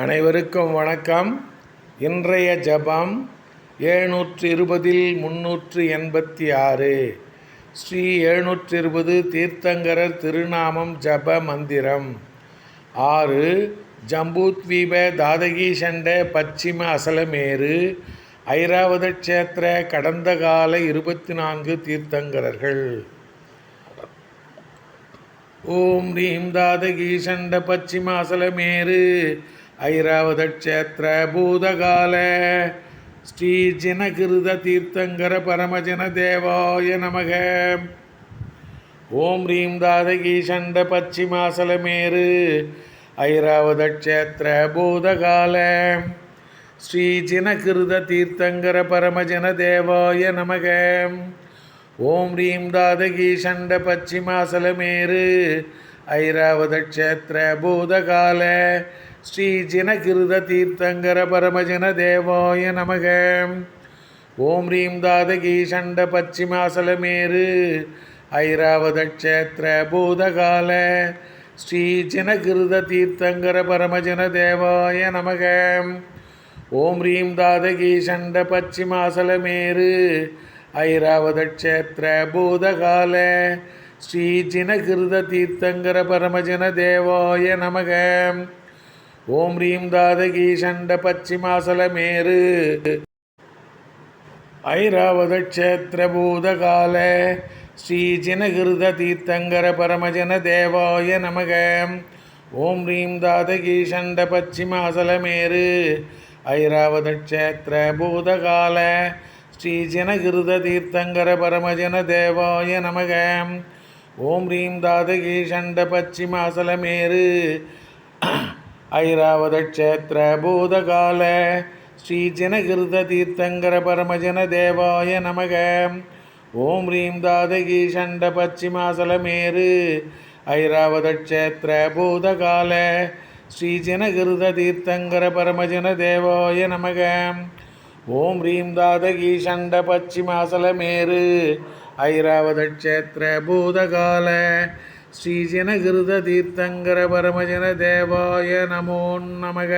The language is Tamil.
அனைவருக்கும் வணக்கம். இன்றைய ஜபம் எழுநூற்று இருபதில் முன்னூற்று எண்பத்தி ஆறு ஸ்ரீ எழுநூற்று இருபது தீர்த்தங்கரர் திருநாமம் ஜப மந்திரம். ஆறு ஜம்பூத்வீப சண்ட பச்சிம அசலமேரு ஐராவத க்ஷேத்திர கடந்த கால இருபத்தி நான்கு தீர்த்தங்கரர்கள். ஓம் ரீம் சண்ட பச்சிம அசலமேரு க்ஷேத்திர பூதகால ஸ்ரீ ஜனகிருத தீர்த்தங்கர பரமஜன தேவாய நமக. ஓம் ரீம் சண்ட பச்சிமாசலமேரு ஐராவத பூதகால ஸ்ரீ ஜனகிருத தீர்த்தங்கர பரமஜன தேவாய நமக. ஓம் ரீம் சண்ட பச்சிமாசலமேரு ஐராவத பூதகால ஸ்ரீ ஜனகிருத தீர்த்தங்கர பரமஜன தேவாய நமக. ஓம் ரீம் சண்ட பச்சிமாசலமேரு. ஐராவத க்ஷேத்திர பூதகால. ஸ்ரீ ஜனகிருத தீர்த்தங்கர பரமஜன தேவாய நமக. ஓம் ரீம் சண்ட பச்சிமாசலமேரு. ஐராவத க்ஷேத்திர பூதகால. ஸ்ரீ ஜினகிருத தீர்த்தங்கர பரமஜன தேவாய நமகம் ஓம் ரீம் தாதகீஷண்ட பச்சிமாசலமேரு ஐராவத க்ஷேத்திர பூதகால ஸ்ரீ தீர்த்தங்கர பரமஜன தேவாய நமக. ஓம் ரீம் தாதகீஷண்ட பச்சிமாசலமேரு ஐராவத க்ஷேத்திர பூதகால ஸ்ரீ தீர்த்தங்கர பரமஜன தேவாய நமக. ஓம் ரீம் தாதகீஷண்ட பச்சிமாசலமேரு ஐராவத க்ஷேத்திர பூதகால ஸ்ரீ ஜனகிருத தீர்த்தங்கர பரமஜன தேவாய நமக. ஓம் ரீம் சண்ட பச்சிமாசலமேரு ஐராவத க்ஷேத்திர பூதகால ஸ்ரீ ஜனகிருத தீர்த்தங்கர பரமஜன தேவாய நமக. ஓம் ரீம் சண்ட பச்சிமாசலமேரு ஐராவத க்ஷேத்திர பூதகால ஸ்ரீ ஜனகிருத தீர்த்தங்கர பரமஜன தேவாய நமோ நமக.